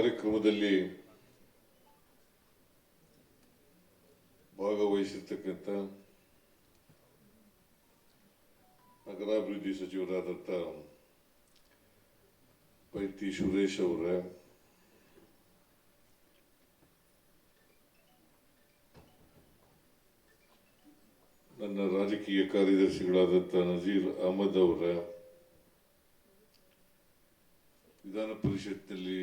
ಕಾರ್ಯಕ್ರಮದಲ್ಲಿ ಭಾಗವಹಿಸಿರ್ತಕ್ಕಂಥ ನಗರಾಭಿವೃದ್ಧಿ ಸಚಿವರಾದಂಥ ಪೈತಿ ಸುರೇಶ್ ಅವರ, ನನ್ನ ರಾಜಕೀಯ ಕಾರ್ಯದರ್ಶಿಗಳಾದಂಥ ನಜೀರ್ ಅಹಮದ್ ಅವರ, ವಿಧಾನ ಪರಿಷತ್ನಲ್ಲಿ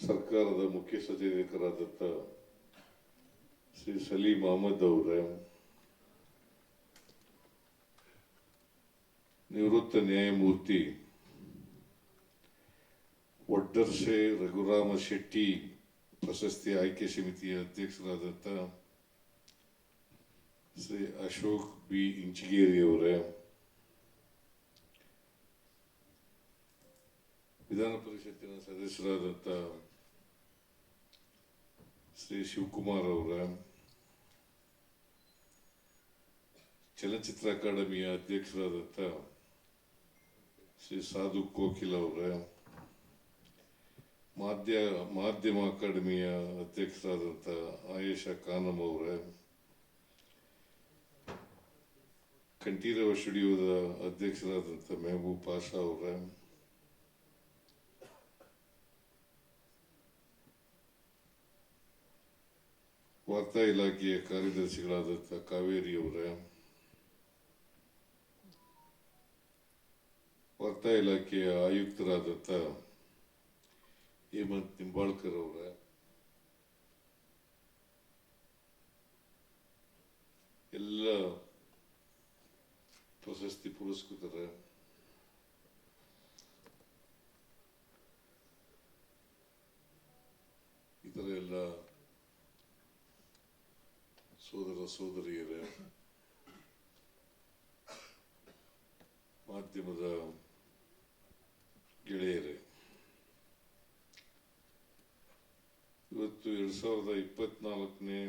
ಸರ್ಕಾರದ ಮುಖ್ಯ ಸಚೇತಕರಾದಂಥ ಶ್ರೀ ಸಲೀಂ ಅಹಮದ್ ಅವರ, ನಿವೃತ್ತ ನ್ಯಾಯಮೂರ್ತಿ ಒಡ್ಡರ್ಸೆ ರಘುರಾಮ ಶೆಟ್ಟಿ ಪ್ರಶಸ್ತಿ ಆಯ್ಕೆ ಸಮಿತಿಯ ಅಧ್ಯಕ್ಷರಾದಂಥ ಶ್ರೀ ಅಶೋಕ್ ಬಿ. ಇಂಚಿಗೇರಿ ಅವರೇ. ವಿಧಾನ ಪರಿಷತ್ತಿನ ಸದಸ್ಯರಾದಂಥ ಶ್ರೀ ಶಿವಕುಮಾರ್ ಅವರ ಚಲನಚಿತ್ರ ಅಕಾಡೆಮಿಯ ಅಧ್ಯಕ್ಷರಾದಂತ ಶ್ರೀ ಸಾಧು ಕೋಕಿಲ್ ಅವರ ಮಾಧ್ಯ ಮಾಧ್ಯಮ ಅಕಾಡೆಮಿಯ ಅಧ್ಯಕ್ಷರಾದಂಥ ಆಯೇಷಾ ಖಾನಮ್ ಅವರ, ಕಂಠೀರವ ಸ್ಟುಡಿಯೋದ ಅಧ್ಯಕ್ಷರಾದಂಥ ಮೆಹಬೂಬ್ ಪಾಷಾ ಅವರ ವಾರ್ತಾ ಇಲಾಖೆಯ ಕಾರ್ಯದರ್ಶಿಗಳಾದಂಥ ಕಾವೇರಿಯವರೇ ವಾರ್ತಾ ಇಲಾಖೆಯ ಆಯುಕ್ತರಾದಂಥ ಹೇಮಂತ್ ನಿಂಬಾಳ್ಕರ್ ಅವರ, ಎಲ್ಲ ಪ್ರಶಸ್ತಿ ಪುರಸ್ಕೃತರ, ಇತರ ಎಲ್ಲ ಸೋದರ ಸೋದರಿಯರ, ಮಾಧ್ಯಮದ ಗೆಳೆಯರೇ, ಇವತ್ತು ಎರಡ್ ಸಾವಿರದ ಇಪ್ಪತ್ನಾಲ್ಕನೇ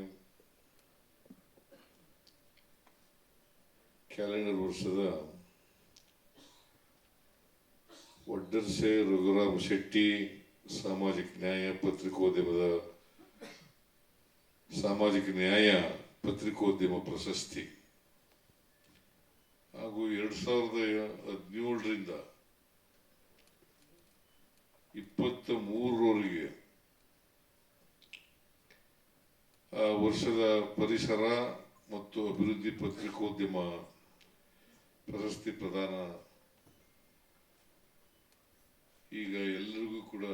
ಕ್ಯಾಲೆಂಡರ್ ವರ್ಷದ ಒಡ್ಡರ್ಸೆ ರಘುರಾಮ್ ಶೆಟ್ಟಿ ಸಾಮಾಜಿಕ ನ್ಯಾಯ ಪತ್ರಿಕೋದ್ಯಮದ ಸಾಮಾಜಿಕ ನ್ಯಾಯ ಪತ್ರಿಕೋದ್ಯಮ ಪ್ರಶಸ್ತಿ. ಹಾಗೂ ಎರಡ್ ಸಾವಿರದ ಹದಿನೇಳರಿಂದ ಇಪ್ಪತ್ತ ಮೂರರವರೆಗೆ ಆ ವರ್ಷದ ಪರಿಸರ ಮತ್ತು ಅಭಿವೃದ್ಧಿ ಪತ್ರಿಕೋದ್ಯಮ ಪ್ರಶಸ್ತಿ ಪ್ರದಾನ. ಈಗ ಎಲ್ಲರಿಗೂ ಕೂಡ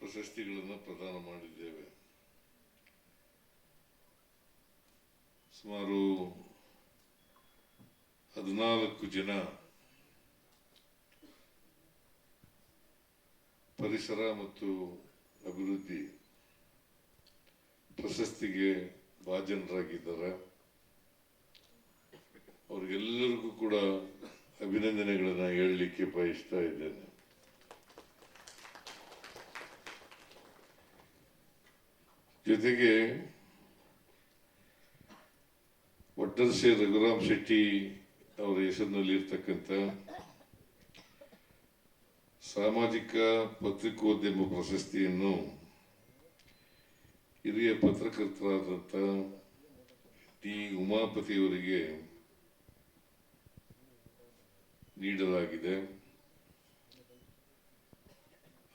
ಪ್ರಶಸ್ತಿಗಳನ್ನು ಪ್ರದಾನ ಮಾಡಿದ್ದೇವೆ. ಸುಮಾರು ಹದಿನಾಲ್ಕು ಜನ ಪರಿಸರ ಮತ್ತು ಅಭಿವೃದ್ಧಿ ಪ್ರಶಸ್ತಿಗೆ ಭಾಜನರಾಗಿದ್ದಾರೆ. ಅವ್ರಿಗೆಲ್ಲರಿಗೂ ಕೂಡ ಅಭಿನಂದನೆಗಳನ್ನು ಹೇಳಲಿಕ್ಕೆ ಬಯಸ್ತಾ ಇದ್ದೇನೆ. ಜೊತೆಗೆ ಒಡ್ಡರ್ಸೆ ರಘುರಾಮ್ ಶೆಟ್ಟಿ ಅವರ ಹೆಸರಿನಲ್ಲಿ ಇರ್ತಕ್ಕಂಥ ಸಾಮಾಜಿಕ ಪತ್ರಿಕೋದ್ಯಮ ಪ್ರಶಸ್ತಿಯನ್ನು ಹಿರಿಯ ಪತ್ರಕರ್ತರಾದಂಥ ಟಿ ಉಮಾಪತಿಯವರಿಗೆ ನೀಡಲಾಗಿದೆ.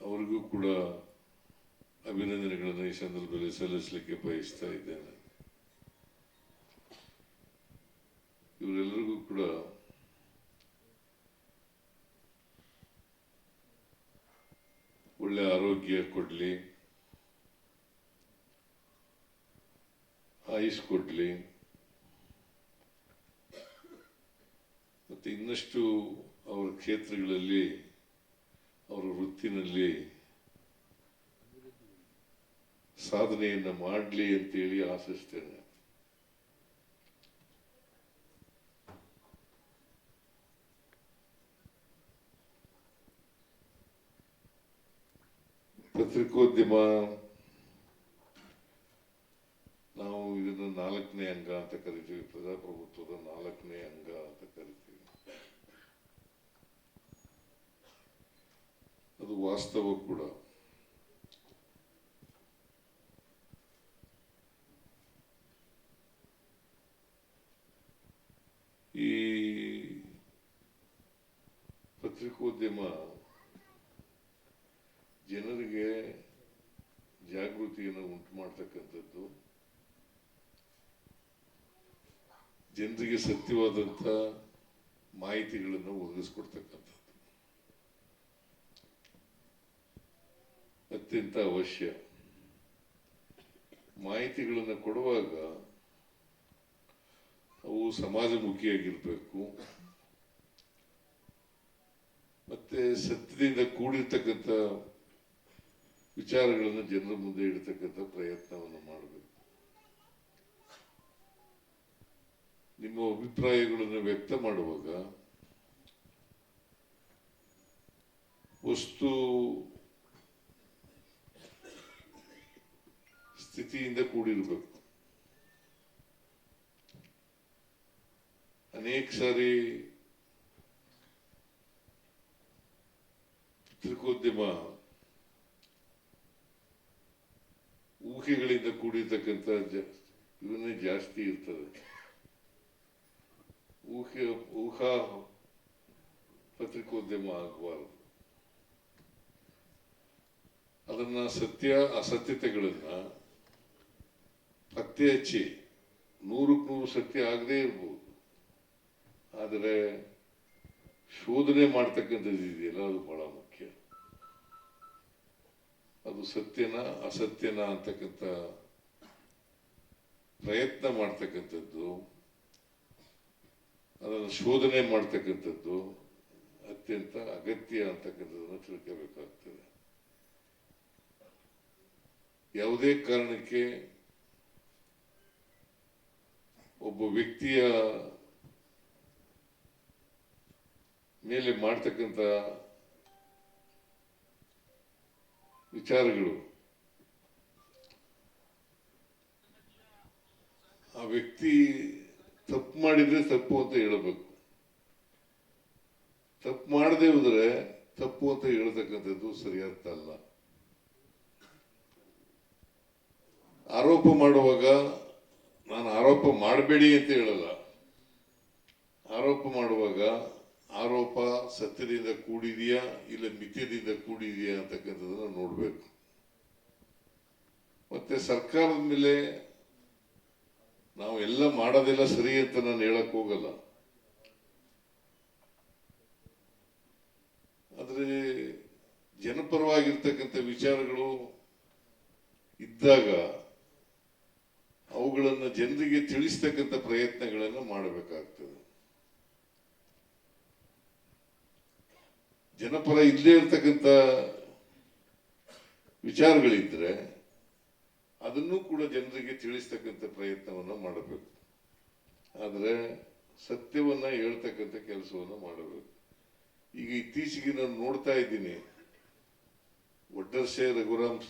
ಅವರಿಗೂ ಕೂಡ ಅಭಿನಂದನೆಗಳನ್ನು ಈ ಸಂದರ್ಭದಲ್ಲಿ ಸಲ್ಲಿಸಲಿಕ್ಕೆ ಬಯಸ್ತಾ ಇದ್ದೇನೆ. ಇವರೆಲ್ಲರಿಗೂ ಕೂಡ ಒಳ್ಳೆ ಆರೋಗ್ಯ ಕೊಡ್ಲಿ ಆಯುಷ್ ಕೊಡ್ಲಿ, ಮತ್ತೆ ಇನ್ನಷ್ಟು ಅವರ ಕ್ಷೇತ್ರಗಳಲ್ಲಿ, ಅವರ ವೃತ್ತಿನಲ್ಲಿ ಸಾಧನೆಯನ್ನ ಮಾಡಲಿ ಅಂತೇಳಿ ಆಶಿಸ್ತೇನೆ. ಪತ್ರಿಕೋದ್ಯಮ ನಾವು ಇದನ್ನು ನಾಲ್ಕನೇ ಅಂಗ ಅಂತ ಕರಿತೀವಿ. ಪ್ರಜಾಪ್ರಭುತ್ವದ ನಾಲ್ಕನೇ ಅಂಗ ಅಂತ ಕರಿತೀವಿ. ಅದು ವಾಸ್ತವ ಕೂಡ. ಈ ಪತ್ರಿಕೋದ್ಯಮ ಜನರಿಗೆ ಜಾಗೃತಿಯನ್ನು ಉಂಟು ಮಾಡ್ತಕ್ಕಂಥದ್ದು ಜನರಿಗೆ ಸತ್ಯವಾದಂಥ ಮಾಹಿತಿಗಳನ್ನು ಒದಗಿಸ್ಕೊಡ್ತಕ್ಕಂಥದ್ದು. ಅತ್ಯಂತ ಅವಶ್ಯ. ಮಾಹಿತಿಗಳನ್ನು ಕೊಡುವಾಗ ಅವು ಸಮಾಜಮುಖಿಯಾಗಿರ್ಬೇಕು. ಮತ್ತೆ ಸತ್ಯದಿಂದ ಕೂಡಿರ್ತಕ್ಕಂಥ ವಿಚಾರಗಳನ್ನು ಜನರ ಮುಂದೆ ಇಡತಕ್ಕಂಥ ಪ್ರಯತ್ನವನ್ನು ಮಾಡಬೇಕು. ನಿಮ್ಮ ಅಭಿಪ್ರಾಯಗಳನ್ನು ವ್ಯಕ್ತ ಮಾಡುವಾಗ ವಸ್ತು ಸ್ಥಿತಿಯಿಂದ ಕೂಡಿರಬೇಕು. ಅನೇಕ ಸಾರಿ ಪತ್ರಿಕೋದ್ಯಮ ಊಹೆಗಳಿಂದ ಕೂಡಿರ್ತಕ್ಕಂಥ ಇವನ್ನೇ ಜಾಸ್ತಿ ಇರ್ತದೆ. ಊಹೆ, ಊಹಾ ಪತ್ರಿಕೋದ್ಯಮ ಆಗಬಾರದು. ಅದನ್ನ ಸತ್ಯ, ಅಸತ್ಯತೆಗಳನ್ನ ಪತ್ತೆ ಹಚ್ಚಿ ನೂರಕ್ಕೆ ನೂರು ಸತ್ಯ ಆಗದೇ ಇರ್ಬೋದು. ಆದರೆ ಶೋಧನೆ ಮಾಡ್ತಕ್ಕಂಥದ್ದು ಇದೆಯಲ್ಲ ಅದು ಬಹಳ ಮುಖ್ಯ. ಅದು ಸತ್ಯನ ಅಸತ್ಯನ ಅಂತಕ್ಕಂಥ ಪ್ರಯತ್ನ ಮಾಡ್ತಕ್ಕಂಥದ್ದು, ಅದನ್ನು ಶೋಧನೆ ಮಾಡ್ತಕ್ಕಂಥದ್ದು ಅತ್ಯಂತ ಅಗತ್ಯ ಅಂತಕ್ಕಂಥದ್ದನ್ನು ತಿಳ್ಕೋಬೇಕಾಗ್ತದೆ. ಯಾವುದೇ ಕಾರಣಕ್ಕೆ ಒಬ್ಬ ವ್ಯಕ್ತಿಯ ಮೇಲೆ ಮಾಡ್ತಕ್ಕಂಥ ವಿಚಾರಗಳು. ಆ ವ್ಯಕ್ತಿ ತಪ್ಪು ಮಾಡಿದ್ರೆ ತಪ್ಪು ಅಂತ ಹೇಳಬೇಕು. ತಪ್ಪು ಮಾಡದೆ ಹೋದ್ರೆ ತಪ್ಪು ಅಂತ ಹೇಳ್ತಕ್ಕಂಥದ್ದು ಸರಿಯಾದ ಅಲ್ಲ. ಆರೋಪ ಮಾಡುವಾಗ ನಾನು ಆರೋಪ ಮಾಡಬೇಡಿ ಅಂತ ಹೇಳಲ್ಲ. ಆರೋಪ ಮಾಡುವಾಗ ಆರೋಪ ಸತ್ಯದಿಂದ ಕೂಡಿದೆಯಾ ಇಲ್ಲ ಮಿಥ್ಯದಿಂದ ಕೂಡಿದೆಯಾ ಅಂತಕ್ಕಂಥದ್ದನ್ನ ನೋಡಬೇಕು. ಮತ್ತೆ ಸರ್ಕಾರದ ಮೇಲೆ ನಾವು ಎಲ್ಲ ಮಾಡೋದೆಲ್ಲ ಸರಿ ಅಂತ ನಾನು ಹೇಳಕ್ ಹೋಗಲ್ಲ. ಆದ್ರೆ ಜನಪರವಾಗಿರ್ತಕ್ಕಂಥ ವಿಚಾರಗಳು ಇದ್ದಾಗ ಅವುಗಳನ್ನು ಜನರಿಗೆ ತಿಳಿಸ್ತಕ್ಕಂಥ ಪ್ರಯತ್ನಗಳನ್ನು ಮಾಡಬೇಕಾಗ್ತದೆ. ಜನಪರ ಇಲ್ಲೇ ಇರ್ತಕ್ಕಂಥ ವಿಚಾರಗಳಿದ್ರೆ ಅದನ್ನು ಕೂಡ ಜನರಿಗೆ ತಿಳಿಸ್ತಕ್ಕಂಥ ಪ್ರಯತ್ನವನ್ನು ಮಾಡಬೇಕು. ಆದರೆ ಸತ್ಯವನ್ನ ಹೇಳ್ತಕ್ಕಂಥ ಕೆಲಸವನ್ನು ಮಾಡಬೇಕು. ಈಗ ಇತ್ತೀಚೆಗೆ ನಾನು ನೋಡ್ತಾ ಇದ್ದೀನಿ. ಒಡ್ಡರ್ಸೆ ರಘುರಾಮ್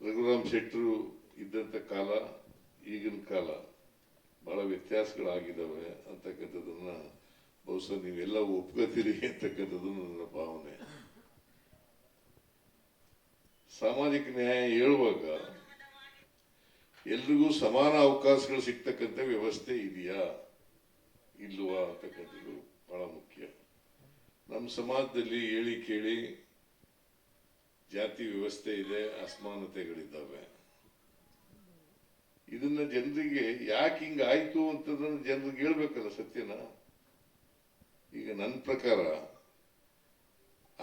ರಘುರಾಮ್ ಶೆಟ್ಟರು ಇದ್ದಂಥ ಕಾಲ, ಈಗಿನ ಕಾಲ ಬಹಳ ವ್ಯತ್ಯಾಸಗಳಾಗಿದ್ದಾವೆ ಅಂತಕ್ಕಂಥದ್ದನ್ನ ಬಹುಶಃ ನೀವೆಲ್ಲ ಒಪ್ಕೋತೀರಿ ಅಂತಕ್ಕಂಥದ್ದು ನನ್ನ ಭಾವನೆ. ಸಾಮಾಜಿಕ ನ್ಯಾಯ ಹೇಳುವಾಗ ಎಲ್ರಿಗೂ ಸಮಾನ ಅವಕಾಶಗಳು ಸಿಗ್ತಕ್ಕಂಥ ವ್ಯವಸ್ಥೆ ಇದೆಯಾ? ಇಲ್ವಾ ಅಂತಕ್ಕಂಥದ್ದು ಬಹಳ ಮುಖ್ಯ. ನಮ್ಮ ಸಮಾಜದಲ್ಲಿ ಹೇಳಿ ಕೇಳಿ ಜಾತಿ ವ್ಯವಸ್ಥೆ ಇದೆ, ಅಸಮಾನತೆಗಳಿದ್ದಾವೆ. ಇದನ್ನ ಜನರಿಗೆ ಯಾಕೆ ಹಿಂಗಾಯ್ತು ಅಂತದನ್ನ ಜನರಿಗೆ ಹೇಳ್ಬೇಕಲ್ಲ ಸತ್ಯನ? ಈಗ ನನ್ನ ಪ್ರಕಾರ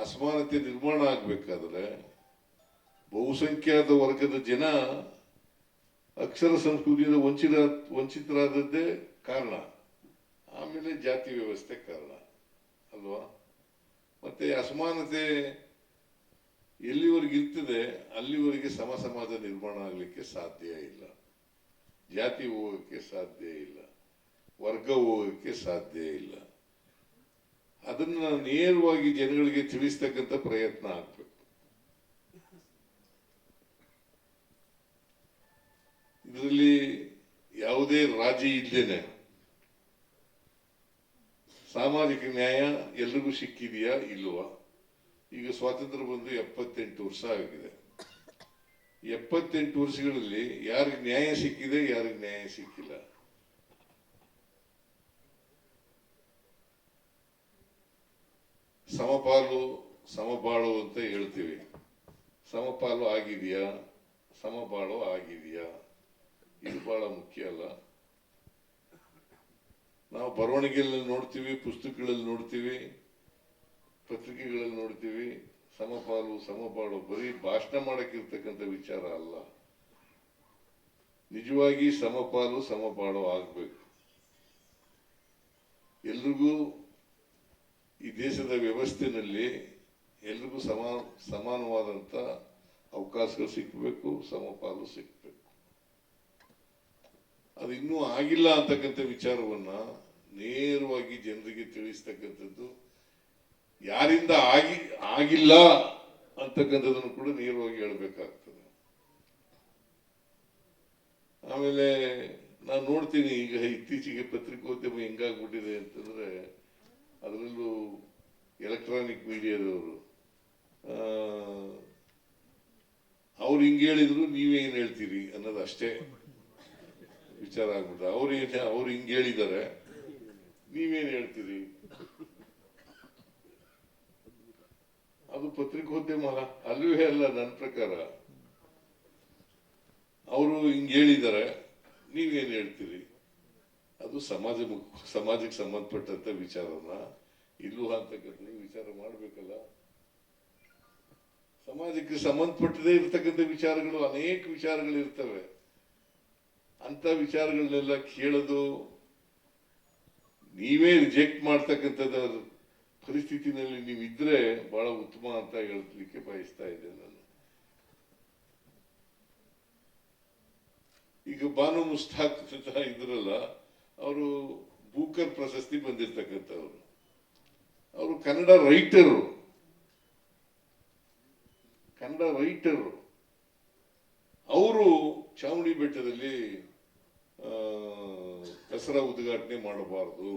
ಅಸಮಾನತೆ ನಿರ್ಮಾಣ ಆಗ್ಬೇಕಾದ್ರೆ ಬಹುಸಂಖ್ಯಾತ ವರ್ಗದ ಜನ ಅಕ್ಷರ ಸಂಸ್ಕೃತಿಯಿಂದ ವಂಚಿತ ವಂಚಿತರಾದದ್ದೇ ಕಾರಣ. ಆಮೇಲೆ ಜಾತಿ ವ್ಯವಸ್ಥೆ ಕಾರಣ. ಅಲ್ವಾ? ಮತ್ತೆ ಅಸಮಾನತೆ ಎಲ್ಲಿವರೆಗೆ ಇರ್ತದೆ, ಅಲ್ಲಿವರೆಗೆ ಸಮ ಸಮಾಜ ನಿರ್ಮಾಣ ಆಗಲಿಕ್ಕೆ ಸಾಧ್ಯ ಇಲ್ಲ. ಜಾತಿ ಹೋಗಕ್ಕೆ ಸಾಧ್ಯ ಇಲ್ಲ. ವರ್ಗ ಹೋಗಕ್ಕೆ ಸಾಧ್ಯ ಇಲ್ಲ. ಅದನ್ನ ನೇರವಾಗಿ ಜನಗಳಿಗೆ ತಿಳಿಸ್ತಕ್ಕಂಥ ಪ್ರಯತ್ನ ಆಗ್ಬೇಕು. ಇದರಲ್ಲಿ ಯಾವುದೇ ರಾಜಿ ಇಲ್ಲೇನೆ ಸಾಮಾಜಿಕ ನ್ಯಾಯ ಎಲ್ರಿಗೂ ಸಿಕ್ಕಿದೆಯಾ ಇಲ್ವಾ? ಈಗ ಸ್ವಾತಂತ್ರ್ಯ ಬಂದು ಎಪ್ಪತ್ತೆಂಟು ವರ್ಷ ಆಗಿದೆ. ಎಪ್ಪತ್ತೆಂಟು ವರ್ಷಗಳಲ್ಲಿ ಯಾರಿಗೆ ನ್ಯಾಯ ಸಿಕ್ಕಿದೆ, ಯಾರಿಗೆ ನ್ಯಾಯ ಸಿಕ್ಕಿಲ್ಲ? ಸಮಪಾಲು, ಸಮಬಾಳು ಅಂತ ಹೇಳ್ತೀವಿ. ಸಮಪಾಲು ಆಗಿದೆಯಾ? ಸಮಬಾಳು ಆಗಿದೆಯಾ? ಇದು ಬಹಳ ಮುಖ್ಯ ಅಲ್ಲ. ನಾವು ಬರವಣಿಗೆಯಲ್ಲಿ ನೋಡ್ತೀವಿ, ಪುಸ್ತಕಗಳಲ್ಲಿ ನೋಡ್ತೀವಿ, ಪತ್ರಿಕೆಗಳಲ್ಲಿ ನೋಡ್ತೀವಿ. ಸಮಪಾಲು ಸಮಪಾಲು ಬರೀ ಭಾಷಣ ಮಾಡಕ್ಕಿರ್ತಕ್ಕಂಥ ವಿಚಾರ ಅಲ್ಲ. ನಿಜವಾಗಿ ಸಮಪಾಲು ಸಮಪಾಲು ಆಗ್ಬೇಕು. ಎಲ್ರಿಗೂ ಈ ದೇಶದ ವ್ಯವಸ್ಥೆನಲ್ಲಿ ಎಲ್ರಿಗೂ ಸಮಾನ ಸಮಾನವಾದಂತ ಅವಕಾಶಗಳು ಸಿಕ್ಕಬೇಕು ಸಮಪಾಲು ಸಿಕ್ಕಬೇಕು ಅದು ಇನ್ನೂ ಆಗಿಲ್ಲ ಅಂತಕ್ಕಂಥ ವಿಚಾರವನ್ನ ನೇರವಾಗಿ ಜನರಿಗೆ ತಿಳಿಸ್ತಕ್ಕಂಥದ್ದು, ಯಾರಿಂದ ಆಗಿ, ಆಗಿಲ್ಲ ಅಂತಕ್ಕಂಥದ್ದನ್ನು ಕೂಡ ನೇರವಾಗಿ ಹೇಳಬೇಕಾಗ್ತದೆ. ಆಮೇಲೆ ನಾನು ನೋಡ್ತೀನಿ ಈಗ ಇತ್ತೀಚೆಗೆ ಪತ್ರಿಕೋದ್ಯಮ ಹೆಂಗಾಗ್ಬಿಟ್ಟಿದೆ ಅಂತಂದ್ರೆ ಅದರಲ್ಲೂ ಎಲೆಕ್ಟ್ರಾನಿಕ್ ಮೀಡಿಯಾದವರು ಅವ್ರು ಹಿಂಗೆ ಹೇಳಿದ್ರು ನೀವೇನು ಹೇಳ್ತೀರಿ ಅನ್ನೋದು ಅಷ್ಟೇ ವಿಚಾರ ಆಗ್ಬಿಟ್ಟು ಅವ್ರು ಏನು ಅವ್ರು ಹಿಂಗೆ ಹೇಳಿದ್ದಾರೆ ನೀವೇನು ಹೇಳ್ತೀರಿ? ಅದು ಪತ್ರಿಕೋದ್ಯಮ ಅಲ್ಲವೇ ಅಲ್ಲ ನನ್ನ ಪ್ರಕಾರ. ಅವರು ಹಿಂಗೆ ಹೇಳಿದ್ದಾರೆ ನೀವೇನು ಹೇಳ್ತೀರಿ? ಅದು ಸಮಾಜ ಸಮಾಜಕ್ಕೆ ಸಂಬಂಧಪಟ್ಟಂತ ವಿಚಾರನ? ಇಲ್ಲೂ ಅಂತಕ್ಕಂಥ ವಿಚಾರ ಮಾಡಬೇಕಲ್ಲ. ಸಮಾಜಕ್ಕೆ ಸಂಬಂಧಪಟ್ಟದೇ ಇರ್ತಕ್ಕಂಥ ವಿಚಾರಗಳು ಅನೇಕ ವಿಚಾರಗಳು ಇರ್ತವೆ ಅಂತ ವಿಚಾರಗಳನ್ನೆಲ್ಲ ಕೇಳೋದು, ನೀವೇ ರಿಜೆಕ್ಟ್ ಮಾಡ್ತಕ್ಕಂಥದ್ದು ಪರಿಸ್ಥಿತಿನಲ್ಲಿ ನೀವು ಇದ್ರೆ ಬಹಳ ಉತ್ತಮ ಅಂತ ಹೇಳಲಿಕ್ಕೆ ಬಯಸ್ತಾ ಇದ್ದೆ ನಾನು. ಈಗ ಬಾನು ಮುಸ್ತಾಕ್ ಇದ್ರಲ್ಲ ಅವರು ಬೂಕರ್ ಪ್ರಶಸ್ತಿ ಬಂದಿರ್ತಕ್ಕಂಥವ್ರು. ಅವರು ಕನ್ನಡ ರೈಟರು. ಕನ್ನಡ ರೈಟರು. ಅವರು ಚಾಮುಂಡಿ ಬೆಟ್ಟದಲ್ಲಿ ದಸರಾ ಉದ್ಘಾಟನೆ ಮಾಡಬಾರದು.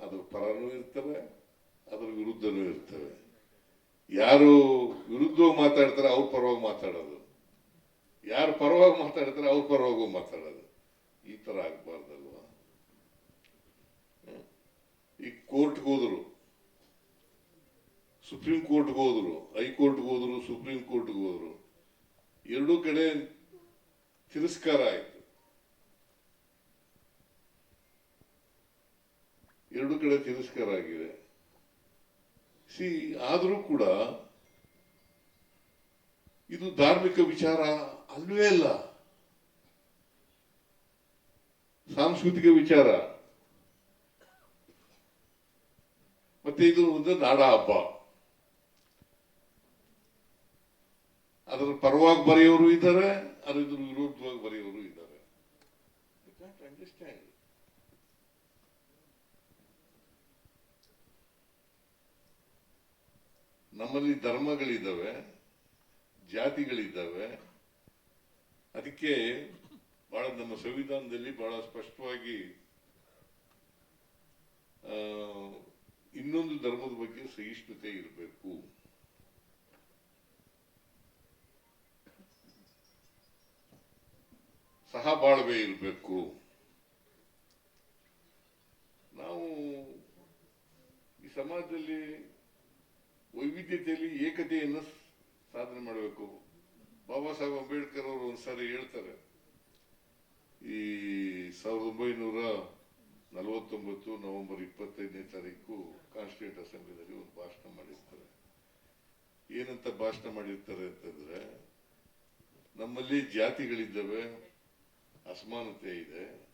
ಅದ್ರ ಪರನೂ ಇರ್ತವೆ, ಅದ್ರ ವಿರುದ್ಧನೂ ಇರ್ತವೆ. ಯಾರು ವಿರುದ್ಧವಾಗಿ ಮಾತಾಡ್ತಾರೆ ಅವ್ರ ಪರವಾಗಿ ಮಾತಾಡೋದು. ಯಾರು ಪರವಾಗಿ ಮಾತಾಡ್ತಾರೆ ಅವ್ರ ಪರವಾಗಿ ಮಾತಾಡೋದು. ಈ ತರ ಆಗಬಾರ್ದಲ್ವಾ? ಈ ಕೋರ್ಟ್ ಕೋರ್ಟ್ಗೆ ಹೋದ್ರು. ಸುಪ್ರೀಂ ಕೋರ್ಟ್ಗೆ ಹೋದ್ರು. ಹೈಕೋರ್ಟ್ಗೆ ಹೋದ್ರು, ಸುಪ್ರೀಂ ಕೋರ್ಟ್ಗೆ ಹೋದ್ರು. ಎರಡೂ ಕಡೆ ತಿರಸ್ಕಾರ ಆಯ್ತು. ಎರಡು ಕಡೆ ತಿರಸ್ಕಾರ ಆಗಿದೆ. ಸಿ, ಆದರೂ ಕೂಡ ಇದು ಧಾರ್ಮಿಕ ವಿಚಾರ ಅಲ್ವೇ ಅಲ್ಲ ಸಾಂಸ್ಕೃತಿಕ ವಿಚಾರ. ಮತ್ತೆ ಇದು ಒಂದು ನಾಡ ಹಬ್ಬ. ಅದರ ಪರವಾಗಿ ಬರೆಯೋರು ಇದ್ದಾರೆ ಅದರ ವಿರುದ್ಧವಾಗಿ ಬರೆಯೋರು ಇದ್ದಾರೆ. ನಮ್ಮಲ್ಲಿ ಧರ್ಮಗಳಿದ್ದಾವೆ, ಜಾತಿಗಳಿದ್ದಾವೆ ಅದಕ್ಕೆ ಬಹಳ ನಮ್ಮ ಸಂವಿಧಾನದಲ್ಲಿ ಬಹಳ ಸ್ಪಷ್ಟವಾಗಿ ಇನ್ನೊಂದು ಧರ್ಮದ ಬಗ್ಗೆ ಸಹಿಷ್ಣುತೆ ಇರಬೇಕು. ಸಹಬಾಳ್ವೆ ಇರಬೇಕು. ನಾವು ಈ ಸಮಾಜದಲ್ಲಿ ವೈವಿಧ್ಯತೆಯಲ್ಲಿ ಏಕತೆಯನ್ನು ಸಾಧನೆ ಮಾಡಬೇಕು. ಬಾಬಾ ಸಾಹೇಬ್ ಒಂದ್ಸಾರಿ ಹೇಳ್ತಾರೆ. ಈ ಸಾವಿರದ ಒಂಬೈನೂರ ನಲವತ್ತೊಂಬತ್ತು ನವೆಂಬರ್ ಇಪ್ಪತ್ತೈದನೇ ತಾರೀಕು ಕಾನ್ಸ್ಟಿಟ್ಯೂಂಟ್ ಅಸೆಂಬ್ಲಿನಲ್ಲಿ ಒಂದು ಭಾಷಣ ಮಾಡಿರ್ತಾರೆ. ಏನಂತ ಭಾಷಣ ಮಾಡಿರ್ತಾರೆ ಅಂತಂದ್ರೆ, ನಮ್ಮಲ್ಲಿ ಜಾತಿಗಳಿದ್ದಾವೆ, ಅಸಮಾನತೆ ಇದೆ,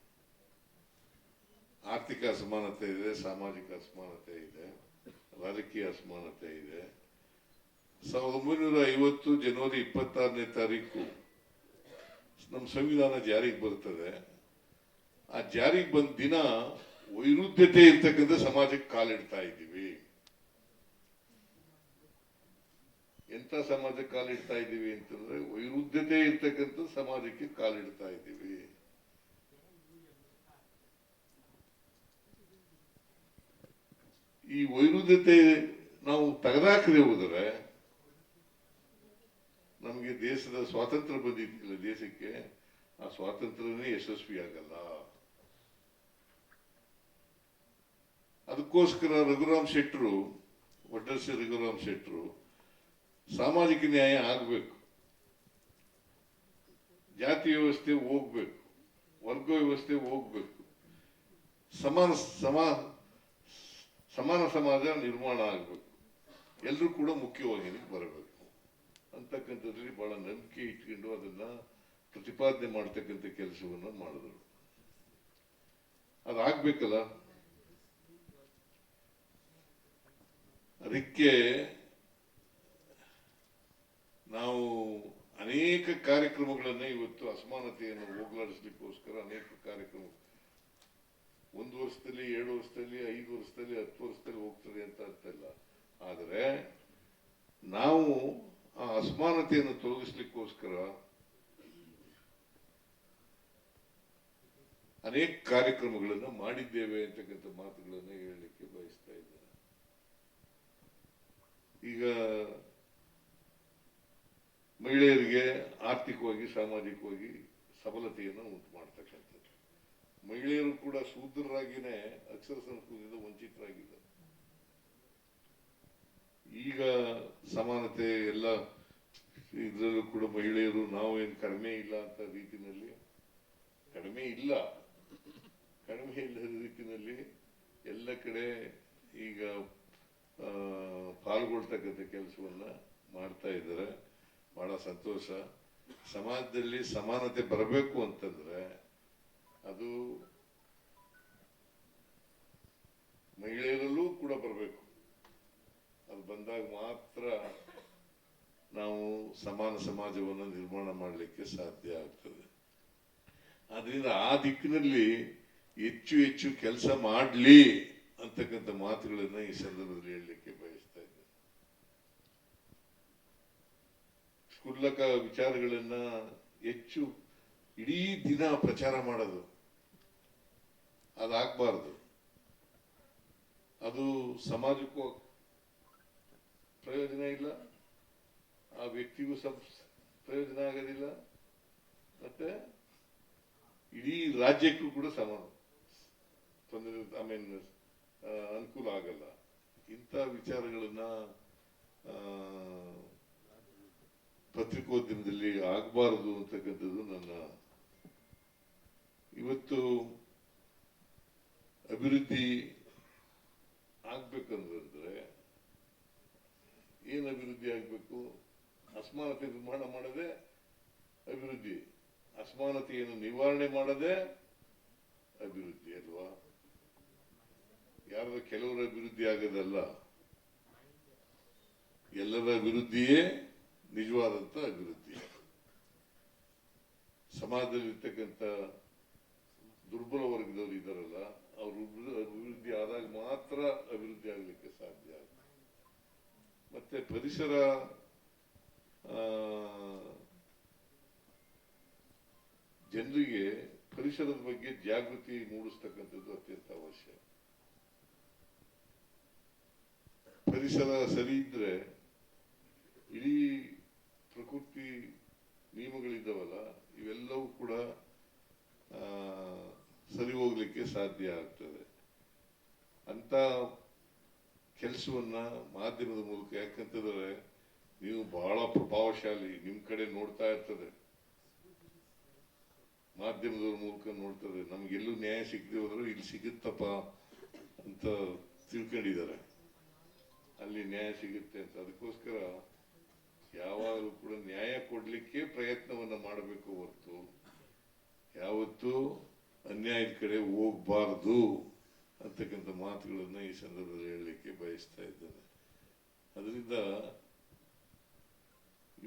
ಆರ್ಥಿಕ ಅಸಮಾನತೆ ಇದೆ, ಸಾಮಾಜಿಕ ಅಸಮಾನತೆ ಇದೆ, ರಾಜಕೀಯ ಅಸಮಾನತೆ ಇದೆ. ಸಾವಿರದ ಒಂಬೈನೂರ ಐವತ್ತು ಜನವರಿ ಇಪ್ಪತ್ತಾರನೇ ತಾರೀಕು ನಮ್ಮ ಸಂವಿಧಾನ ಜಾರಿಗೆ ಬರ್ತದೆ. ಆ ಜಾರಿಗೆ ಬಂದ ದಿನ ವೈರುಧ್ಯತೆ ಇರ್ತಕ್ಕಂಥ ಸಮಾಜಕ್ಕೆ ಕಾಲಿಡ್ತಾ ಇದ್ದೀವಿ. ಎಂಥ ಸಮಾಜಕ್ಕೆ ಕಾಲಿಡ್ತಾ ಇದ್ದೀವಿ ಅಂತಂದ್ರೆ ವೈರುಧ್ಯತೆ ಇರ್ತಕ್ಕಂಥ ಸಮಾಜಕ್ಕೆ ಕಾಲಿಡ್ತಾ ಇದ್ದೀವಿ. ಈ ವೈರುಧ್ಯತೆ ನಾವು ತೆಗೆದಾಕದೆ ಹೋದರೆ ನಮಗೆ ದೇಶದ ಸ್ವಾತಂತ್ರ್ಯ ಬಂದಿದ್ದಿಲ್ಲ ದೇಶಕ್ಕೆ, ಆ ಸ್ವಾತಂತ್ರ್ಯನೇ ಯಶಸ್ವಿ ಆಗಲ್ಲ. ಅದಕ್ಕೋಸ್ಕರ ರಘುರಾಮ್ ಶೆಟ್ಟರು ಒಡ್ಡರ್ಸಿ ರಘುರಾಮ್ ಶೆಟ್ಟರು ಸಾಮಾಜಿಕ ನ್ಯಾಯ ಆಗಬೇಕು. ಜಾತಿ ವ್ಯವಸ್ಥೆ ಹೋಗ್ಬೇಕು. ವರ್ಗ ವ್ಯವಸ್ಥೆ ಹೋಗ್ಬೇಕು. ಸಮಾನ ಸಮಾನ ಸಮಾನ ಸಮಾಜ ನಿರ್ಮಾಣ ಆಗಬೇಕು. ಎಲ್ಲರೂ ಕೂಡ ಮುಖ್ಯವಾಗಿ ಬರಬೇಕು. ಅಂತಕ್ಕಂಥದ್ರಲ್ಲಿ ಬಹಳ ನಂಬಿಕೆ ಇಟ್ಕೊಂಡು ಅದನ್ನ ಪ್ರತಿಪಾದನೆ ಮಾಡ್ತಕ್ಕಂಥ ಕೆಲಸವನ್ನ ಮಾಡಿದ್ರು. ಅದಾಗ್ಬೇಕಲ್ಲ? ಅದಕ್ಕೆ ನಾವು ಅನೇಕ ಕಾರ್ಯಕ್ರಮಗಳನ್ನ ಇವತ್ತು ಅಸಮಾನತೆಯನ್ನು ಹೋಗಲಾಡಿಸ್ಲಿಕ್ಕೋಸ್ಕರ ಅನೇಕ ಕಾರ್ಯಕ್ರಮ ಒಂದು ವರ್ಷದಲ್ಲಿ, ಎರಡು ವರ್ಷದಲ್ಲಿ, ಐದು ವರ್ಷದಲ್ಲಿ, ಹತ್ತು ವರ್ಷದಲ್ಲಿ ಹೋಗ್ತದೆ ಅಂತ ಅರ್ಥ ಇಲ್ಲ. ಆದರೆ ನಾವು ಆ ಅಸಮಾನತೆಯನ್ನು ತೊಲಗಿಸ್ಲಿಕ್ಕೋಸ್ಕರ ಅನೇಕ ಕಾರ್ಯಕ್ರಮಗಳನ್ನು ಮಾಡಿದ್ದೇವೆ ಅಂತಕ್ಕಂಥ ಮಾತುಗಳನ್ನು ಹೇಳಲಿಕ್ಕೆ ಬಯಸ್ತಾ ಇದ್ದೇನೆ. ಈಗ ಮಹಿಳೆಯರಿಗೆ ಆರ್ಥಿಕವಾಗಿ, ಸಾಮಾಜಿಕವಾಗಿ ಸಬಲತೆಯನ್ನು ಉಂಟು ಮಾಡ್ತಕ್ಕಂಥದ್ದು. ಮಹಿಳೆಯರು ಕೂಡ ಶೂದ್ರರಾಗಿನೇ ಅಕ್ಷರ ಸಂಸ್ಕೃತಿಯಿಂದ ವಂಚಿತರಾಗಿದ್ದಾರೆ. ಈಗ ಸಮಾನತೆ ಎಲ್ಲ ಇದರಲ್ಲೂ ಕೂಡ ಮಹಿಳೆಯರು ನಾವು ಏನು ಕಡಿಮೆ ಇಲ್ಲ ಅಂತ ರೀತಿನಲ್ಲಿ, ಕಡಿಮೆ ಇಲ್ಲ, ಕಡಿಮೆ ಇಲ್ಲದ ರೀತಿನಲ್ಲಿ ಎಲ್ಲ ಕಡೆ ಈಗ ಪಾಲ್ಗೊಳ್ತಕ್ಕಂಥ ಕೆಲಸವನ್ನ ಮಾಡ್ತಾ ಇದ್ದಾರೆ. ಬಹಳ ಸಂತೋಷ. ಸಮಾಜದಲ್ಲಿ ಸಮಾನತೆ ಬರಬೇಕು ಅಂತಂದ್ರೆ ಅದು ಮಹಿಳೆಯರಲ್ಲೂ ಕೂಡ ಬರಬೇಕು. ಅದು ಬಂದಾಗ ಮಾತ್ರ ನಾವು ಸಮಾನ ಸಮಾಜವನ್ನು ನಿರ್ಮಾಣ ಮಾಡಲಿಕ್ಕೆ ಸಾಧ್ಯ ಆಗ್ತದೆ. ಆದ್ರಿಂದ ಆ ದಿಕ್ಕಿನಲ್ಲಿ ಹೆಚ್ಚು ಹೆಚ್ಚು ಕೆಲಸ ಮಾಡಲಿ ಅಂತಕ್ಕಂಥ ಮಾತುಗಳನ್ನ ಈ ಸಂದರ್ಭದಲ್ಲಿ ಹೇಳಲಿಕ್ಕೆ ಬಯಸ್ತಾ ಇದ್ದೇನೆ. ಕ್ಷುಲ್ಲಕ ವಿಚಾರಗಳನ್ನ ಹೆಚ್ಚು ಇಡೀ ದಿನ ಪ್ರಚಾರ ಮಾಡೋದು, ಅದಾಗಬಾರ್ದು. ಅದು ಸಮಾಜಕ್ಕೂ ಪ್ರಯೋಜನ ಇಲ್ಲ. ಆ ವ್ಯಕ್ತಿಗೂ ಸ್ವಲ್ಪ ಪ್ರಯೋಜನ ಆಗೋದಿಲ್ಲ. ಮತ್ತೆ ಇಡೀ ರಾಜ್ಯಕ್ಕೂ ಕೂಡ ಸಮಾನ. ತೊಂದರೆ ಐ ಮೀನ್ ಅನುಕೂಲ ಆಗಲ್ಲ. ಇಂಥ ವಿಚಾರಗಳನ್ನ ಪತ್ರಿಕೋದ್ಯಮದಲ್ಲಿ ಆಗಬಾರದು ಅಂತಕ್ಕಂಥದ್ದು ನನ್ನ ಇವತ್ತು ಅಭಿವೃದ್ಧಿ ಆಗ್ಬೇಕಂದ್ರೆ ಏನ್ ಅಭಿವೃದ್ಧಿ ಆಗಬೇಕು? ಅಸಮಾನತೆ ನಿರ್ಮಾಣ ಮಾಡದೆ ಅಭಿವೃದ್ಧಿ. ಅಸಮಾನತೆಯನ್ನು ನಿವಾರಣೆ ಮಾಡದೆ ಅಭಿವೃದ್ಧಿ ಅಲ್ವಾ? ಯಾರದ ಕೆಲವರ ಅಭಿವೃದ್ಧಿ ಆಗದಲ್ಲ, ಎಲ್ಲರ ಅಭಿವೃದ್ಧಿಯೇ ನಿಜವಾದಂತ ಅಭಿವೃದ್ಧಿ. ಸಮಾಜದಲ್ಲಿರ್ತಕ್ಕಂಥ ದುರ್ಬಲ ವರ್ಗದವರು ಇದ್ದಾರಲ್ಲ, ಅವರು ಅಭಿವೃದ್ಧಿ ಆದಾಗ ಮಾತ್ರ ಅಭಿವೃದ್ಧಿ ಆಗಲಿಕ್ಕೆ ಸಾಧ್ಯ. ಮತ್ತೆ ಪರಿಸರ ಜನರಿಗೆ ಪರಿಸರದ ಬಗ್ಗೆ ಜಾಗೃತಿ ಮೂಡಿಸ್ತಕ್ಕಂಥದ್ದು ಅತ್ಯಂತ ಅವಶ್ಯ. ಪರಿಸರ ಸರಿ ಇದ್ರೆ ಇಡೀ ಪ್ರಕೃತಿ ನಿಯಮಗಳಿದ್ದಾವಲ್ಲ, ಇವೆಲ್ಲವೂ ಕೂಡ ಸರಿ ಹೋಗ್ಲಿಕ್ಕೆ ಸಾಧ್ಯ ಆಗ್ತದೆ. ಅಂತ ಕೆಲಸವನ್ನ ಮಾಧ್ಯಮದ ಮೂಲಕ ಯಾಕಂತಂದ್ರೆ ನೀವು ಬಹಳ ಪ್ರಭಾವಶಾಲಿ, ನಿಮ್ ಕಡೆ ನೋಡ್ತಾ ಇರ್ತದೆ. ಮಾಧ್ಯಮದ ಮೂಲಕ ನೋಡ್ತದೆ. ನಮ್ಗೆಲ್ಲೂ ನ್ಯಾಯ ಸಿಗದೆ ಹೋದ್ರೆ ಇಲ್ಲಿ ಸಿಗುತ್ತಪ್ಪ ಅಂತ ತಿಳ್ಕೊಂಡಿದ್ದಾರೆ. ಅಲ್ಲಿ ನ್ಯಾಯ ಸಿಗುತ್ತೆ ಅಂತ. ಅದಕ್ಕೋಸ್ಕರ ಯಾವಾಗಲೂ ಕೂಡ ನ್ಯಾಯ ಕೊಡ್ಲಿಕ್ಕೆ ಪ್ರಯತ್ನವನ್ನ ಮಾಡಬೇಕು ಹೊರತು. ಯಾವತ್ತೂ ಅನ್ಯಾಯದ ಕಡೆ ಹೋಗ್ಬಾರ್ದು. ಅಂತಕ್ಕಂಥ ಮಾತುಗಳನ್ನು ಈ ಸಂದರ್ಭದಲ್ಲಿ ಹೇಳಲಿಕ್ಕೆ ಬಯಸ್ತಾ ಇದ್ದೇನೆ. ಅದರಿಂದ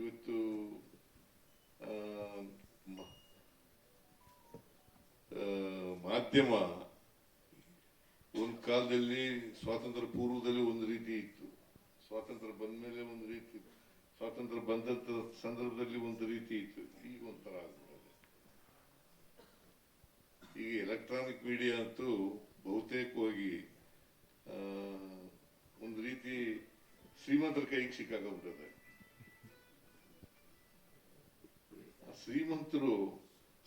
ಇವತ್ತು ಮಾಧ್ಯಮ ಒಂದು ಕಾಲದಲ್ಲಿ ಸ್ವಾತಂತ್ರ್ಯ ಪೂರ್ವದಲ್ಲಿ ಒಂದು ರೀತಿ ಇತ್ತು. ಸ್ವಾತಂತ್ರ್ಯ ಬಂದ ಮೇಲೆ ಒಂದು ರೀತಿ. ಸ್ವಾತಂತ್ರ್ಯ ಬಂದಂತ ಸಂದರ್ಭದಲ್ಲಿ ಒಂದು ರೀತಿ ಇತ್ತು. ಈಗ ಒಂಥರ ಆಗ್ಬಿಟ್ಟಿದೆ ಈಗ ಎಲೆಕ್ಟ್ರಾನಿಕ್ ಮೀಡಿಯಾ ಅಂತೂ ಬಹುತೇಕವಾಗಿ ಒಂದು ರೀತಿ ಶ್ರೀಮಂತರ ಕೈಗೆ ಸಿಕ್ಕಾಕೊಂಡ್ಬಿಟ್ಟದೆ. ಆ ಶ್ರೀಮಂತರು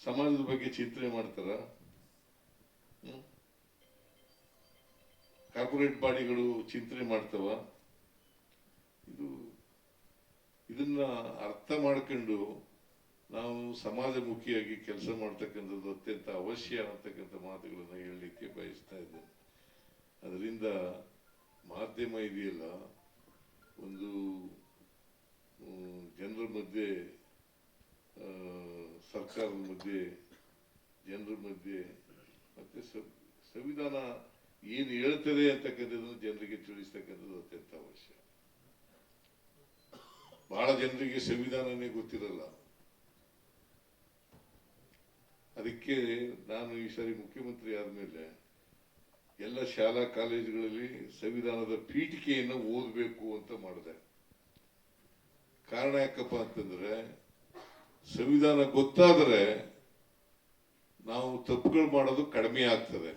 ಸಮಾಜದ ಬಗ್ಗೆ ಚಿಂತನೆ ಮಾಡ್ತಾರ? ಕಾರ್ಪೊರೇಟ್ ಬಾಡಿಗಳು ಚಿಂತನೆ ಮಾಡ್ತವ? ಇದು ಇದನ್ನ ಅರ್ಥ ಮಾಡ್ಕೊಂಡು ನಾವು ಸಮಾಜಮುಖಿಯಾಗಿ ಕೆಲಸ ಮಾಡ್ತಕ್ಕಂಥದ್ದು ಅತ್ಯಂತ ಅವಶ್ಯ ಅನ್ನತಕ್ಕಂಥ ಮಾತುಗಳನ್ನು ಹೇಳಲಿಕ್ಕೆ ಬಯಸ್ತಾ ಇದ್ದೇನೆ. ಅದರಿಂದ ಮಾಧ್ಯಮ ಇದೆಯಲ್ಲ, ಒಂದು ಜನರ ಮಧ್ಯೆ ಸರ್ಕಾರದ ಮಧ್ಯೆ, ಜನರ ಮಧ್ಯೆ, ಮತ್ತೆ ಸಂವಿಧಾನ ಏನು ಹೇಳ್ತದೆ ಅಂತಕ್ಕಂಥದ್ದನ್ನು ಜನರಿಗೆ ತಿಳಿಸ್ತಕ್ಕಂಥದ್ದು ಅತ್ಯಂತ ಅವಶ್ಯ. ಬಹಳ ಜನರಿಗೆ ಸಂವಿಧಾನನೇ ಗೊತ್ತಿರಲ್ಲ. ಅದಕ್ಕೆ ನಾನು ಈ ಸಾರಿ ಮುಖ್ಯಮಂತ್ರಿ ಆದಮೇಲೆ ಎಲ್ಲ ಶಾಲಾ ಕಾಲೇಜುಗಳಲ್ಲಿ ಸಂವಿಧಾನದ ಪೀಠಿಕೆಯನ್ನು ಓದಬೇಕು ಅಂತ ಮಾಡಿದೆ. ಕಾರಣ ಯಾಕಪ್ಪ ಅಂತಂದ್ರೆ ಸಂವಿಧಾನ ಗೊತ್ತಾದರೆ ನಾವು ತಪ್ಪುಗಳು ಮಾಡೋದು ಕಡಿಮೆ ಆಗ್ತದೆ.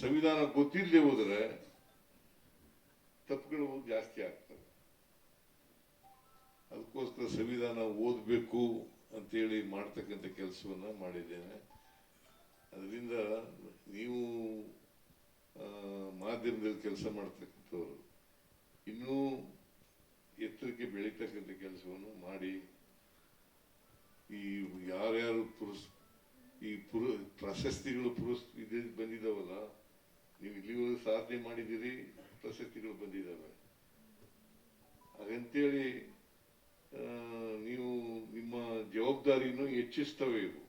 ಸಂವಿಧಾನ ಗೊತ್ತಿಲ್ಲದೆ ಹೋದರೆ ತಪ್ಪುಗಳು ಜಾಸ್ತಿ ಆಗ್ತವೆ. ಅದಕ್ಕೋಸ್ಕರ ಸಂವಿಧಾನ ಓದಬೇಕು ಅಂತೇಳಿ ಮಾಡ್ತಕ್ಕಂಥ ಕೆಲಸವನ್ನ ಮಾಡಿದ್ದೇನೆ. ಅದರಿಂದ ನೀವು ಮಾಧ್ಯಮದಲ್ಲಿ ಕೆಲಸ ಮಾಡ್ತಕ್ಕಂಥವ್ರು, ಇನ್ನೂ ಎತ್ತರಕ್ಕೆ ಬೆಳೀತಕ್ಕಂಥ ಕೆಲಸವನ್ನು ಮಾಡಿ, ಈ ಯಾರ್ಯಾರು ಪುರಸ್, ಈ ಪುರ, ಪ್ರಶಸ್ತಿಗಳು ಪುರಸ್, ಇದು ಬಂದಿದಾವಲ್ಲ, ನೀವು ಇಲ್ಲಿವರೆಗೂ ಸಾಧನೆ ಮಾಡಿದ್ದೀರಿ, ಪ್ರಶಸ್ತಿಗಳು ಬಂದಿದ್ದಾವೆ ಹಾಗಂತೇಳಿ ನೀವು ನಿಮ್ಮ ಜವಾಬ್ದಾರಿಯನ್ನು ಹೆಚ್ಚಿಸ್ತವೆ ಇವು.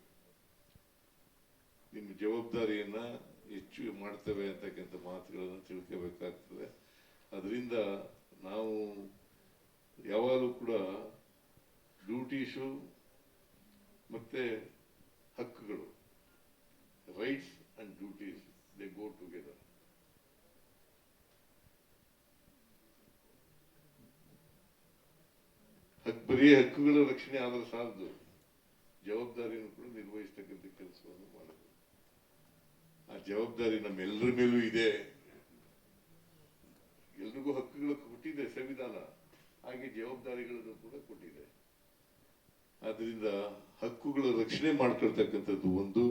ನಿಮ್ಮ ಜವಾಬ್ದಾರಿಯನ್ನ ಹೆಚ್ಚು ಮಾಡ್ತವೆ ಅಂತಕ್ಕಂಥ ಮಾತುಗಳನ್ನು ತಿಳ್ಕೋಬೇಕಾಗ್ತದೆ. ಅದರಿಂದ ನಾವು ಯಾವಾಗಲೂ ಕೂಡ ಡ್ಯೂಟೀಸು ಮತ್ತೆ ಹಕ್ಕುಗಳು rights and duties they go together ಹಕ್, ಬರೀ ಹಕ್ಕುಗಳ ರಕ್ಷಣೆ ಆದ್ರೆ ಸಾಲದು. ಜವಾಬ್ದಾರಿಯನ್ನು ಕೂಡ ನಿರ್ವಹಿಸ್ತಕ್ಕಂಥ ಕೆಲಸವನ್ನು ಮಾಡಬೇಕು. ಆ ಜವಾಬ್ದಾರಿ ನಮ್ಮೆಲ್ಲರ ಮೇಲೂ ಇದೆ. ಎಲ್ರಿಗೂ ಹಕ್ಕುಗಳು ಕೊಟ್ಟಿದೆ ಸಂವಿಧಾನ. ಹಾಗೆ ಜವಾಬ್ದಾರಿಗಳನ್ನು ಕೂಡ ಕೊಟ್ಟಿದೆ. ಆದ್ರಿಂದ ಹಕ್ಕುಗಳ ರಕ್ಷಣೆ ಮಾಡ್ಕೊಳ್ತಕ್ಕಂಥದ್ದು ಒಂದು,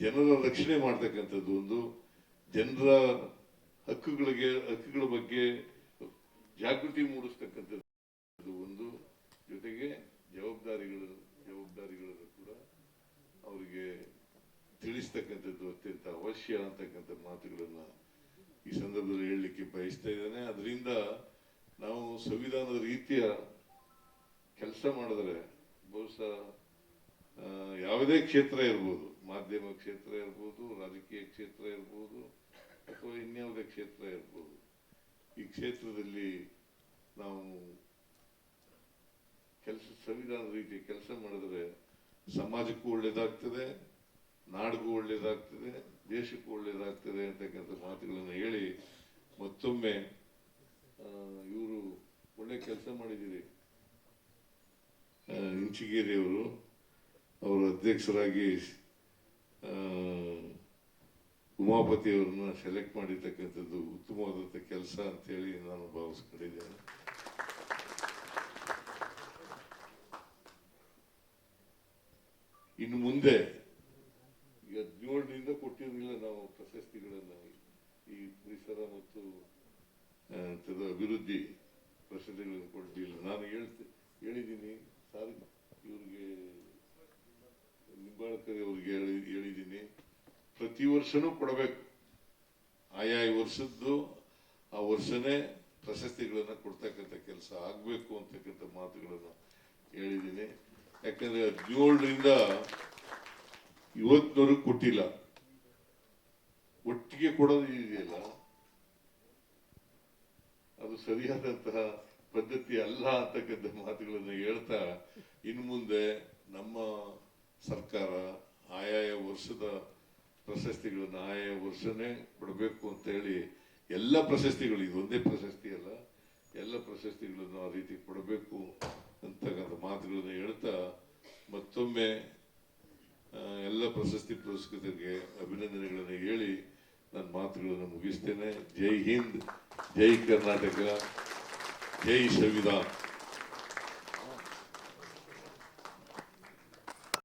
ಜನರ ರಕ್ಷಣೆ ಮಾಡ್ತಕ್ಕಂಥದ್ದು ಒಂದು, ಜನರ ಹಕ್ಕುಗಳಿಗೆ, ಹಕ್ಕುಗಳ ಬಗ್ಗೆ ಜಾಗೃತಿ ಮೂಡಿಸ್ತಕ್ಕಂಥದ್ದು ಜೊತೆಗೆ ಜವಾಬ್ದಾರಿಗಳು, ಜವಾಬ್ದಾರಿಗಳನ್ನು ಕೂಡ ಅವರಿಗೆ ತಿಳಿಸ್ತಕ್ಕಂಥದ್ದು ಅತ್ಯಂತ ಅವಶ್ಯ ಅಂತಕ್ಕಂಥ ಮಾತುಗಳನ್ನ ಈ ಸಂದರ್ಭದಲ್ಲಿ ಹೇಳಲಿಕ್ಕೆ ಬಯಸ್ತಾ ಇದ್ದೇನೆ. ಅದರಿಂದ ನಾವು ಸಂವಿಧಾನದ ರೀತಿಯ ಕೆಲಸ ಮಾಡಿದ್ರೆ ಬಹುಶಃ ಯಾವುದೇ ಕ್ಷೇತ್ರ ಇರ್ಬೋದು. ಮಾಧ್ಯಮ ಕ್ಷೇತ್ರ ಇರ್ಬೋದು, ರಾಜಕೀಯ ಕ್ಷೇತ್ರ ಇರ್ಬೋದು, ಅಥವಾ ಇನ್ಯಾವುದೇ ಕ್ಷೇತ್ರ ಇರ್ಬೋದು. ಈ ಕ್ಷೇತ್ರದಲ್ಲಿ ನಾವು ಕೆಲಸ ಸಂವಿಧಾನದ ರೀತಿ ಕೆಲಸ ಮಾಡಿದ್ರೆ ಸಮಾಜಕ್ಕೂ ಒಳ್ಳೇದಾಗ್ತದೆ, ನಾಡಿಗೂ ಒಳ್ಳೇದಾಗ್ತದೆ, ದೇಶಕ್ಕೂ ಒಳ್ಳೇದಾಗ್ತದೆ ಅಂತಕ್ಕಂಥ ಮಾತುಗಳನ್ನು ಹೇಳಿ ಮತ್ತೊಮ್ಮೆ ಇವರು ಒಳ್ಳೆ ಕೆಲಸ ಮಾಡಿದ್ದೀರಿ. ಇಂಚಿಗೇರಿಯವರು ಅವರು ಅಧ್ಯಕ್ಷರಾಗಿ ಉಮಾಪತಿಯವರನ್ನ ಸೆಲೆಕ್ಟ್ ಮಾಡಿರ್ತಕ್ಕಂಥದ್ದು ಉತ್ತಮವಾದಂಥ ಕೆಲಸ ಅಂತೇಳಿ ನಾನು ಭಾವಿಸ್ಕೊಂಡಿದ್ದೇನೆ. ಇನ್ನು ಮುಂದೆ ಹದಿನೇಳರಿಂದ ಕೊಟ್ಟಿರಲಿಲ್ಲ ನಾವು ಪ್ರಶಸ್ತಿಗಳನ್ನ. ಈ ಪರಿಸರ ಮತ್ತು ಅಭಿವೃದ್ಧಿ ಪ್ರಶಸ್ತಿಗಳನ್ನು ಕೊಟ್ಟಿಲ್ಲ. ನಾನು ಹೇಳ್ತೆ, ಹೇಳಿದ್ದೀನಿ, ಸಾರಿ, ಇವ್ರಿಗೆ, ನಿಂಬಾಳ್ಕರ್ ಅವ್ರಿಗೆ ಹೇಳಿ, ಹೇಳಿದ್ದೀನಿ. ಪ್ರತಿ ವರ್ಷನೂ ಕೊಡಬೇಕು. ಆಯಾ ವರ್ಷದ್ದು, ಆ ವರ್ಷನೇ ಪ್ರಶಸ್ತಿಗಳನ್ನು ಕೊಡ್ತಕ್ಕಂಥ ಕೆಲಸ ಆಗಬೇಕು ಅಂತಕ್ಕಂಥ ಮಾತುಗಳನ್ನು ಹೇಳಿದ್ದೀನಿ. ಯಾಕಂದ್ರೆ ಹದಿನೇಳರಿಂದ ಇವತ್ತಿನವರೆಗೂ ಕೊಟ್ಟಿಲ್ಲ. ಒಟ್ಟಿಗೆ ಕೊಡೋದು ಇದೆಯಲ್ಲ ಅದು ಸರಿಯಾದಂತಹ ಪದ್ಧತಿ ಅಲ್ಲ ಅಂತಕ್ಕಂಥ ಮಾತುಗಳನ್ನು ಹೇಳ್ತಾ ಇನ್ನು ಮುಂದೆ ನಮ್ಮ ಸರ್ಕಾರ ಆಯಾಯ ವರ್ಷದ ಪ್ರಶಸ್ತಿಗಳನ್ನು ಆಯಾಯ ವರ್ಷನೇ ಕೊಡಬೇಕು ಅಂತ ಹೇಳಿ ಎಲ್ಲ ಪ್ರಶಸ್ತಿಗಳು ಒಂದೇ ಪ್ರಶಸ್ತಿ ಅಲ್ಲ, ಎಲ್ಲ ಪ್ರಶಸ್ತಿಗಳನ್ನು ಆ ರೀತಿ ಕೊಡಬೇಕು ಅಂತಕ್ಕಂಥ ಮಾತುಗಳನ್ನು ಹೇಳ್ತಾ ಮತ್ತೊಮ್ಮೆ ಎಲ್ಲ ಪ್ರಶಸ್ತಿ ಪುರಸ್ಕೃತರಿಗೆ ಅಭಿನಂದನೆಗಳನ್ನು ಹೇಳಿ ನನ್ನ ಮಾತುಗಳನ್ನು ಮುಗಿಸ್ತೇನೆ. ಜೈ ಹಿಂದ್, ಜೈ ಕರ್ನಾಟಕ, ಜೈ ಸಂವಿಧಾನ್.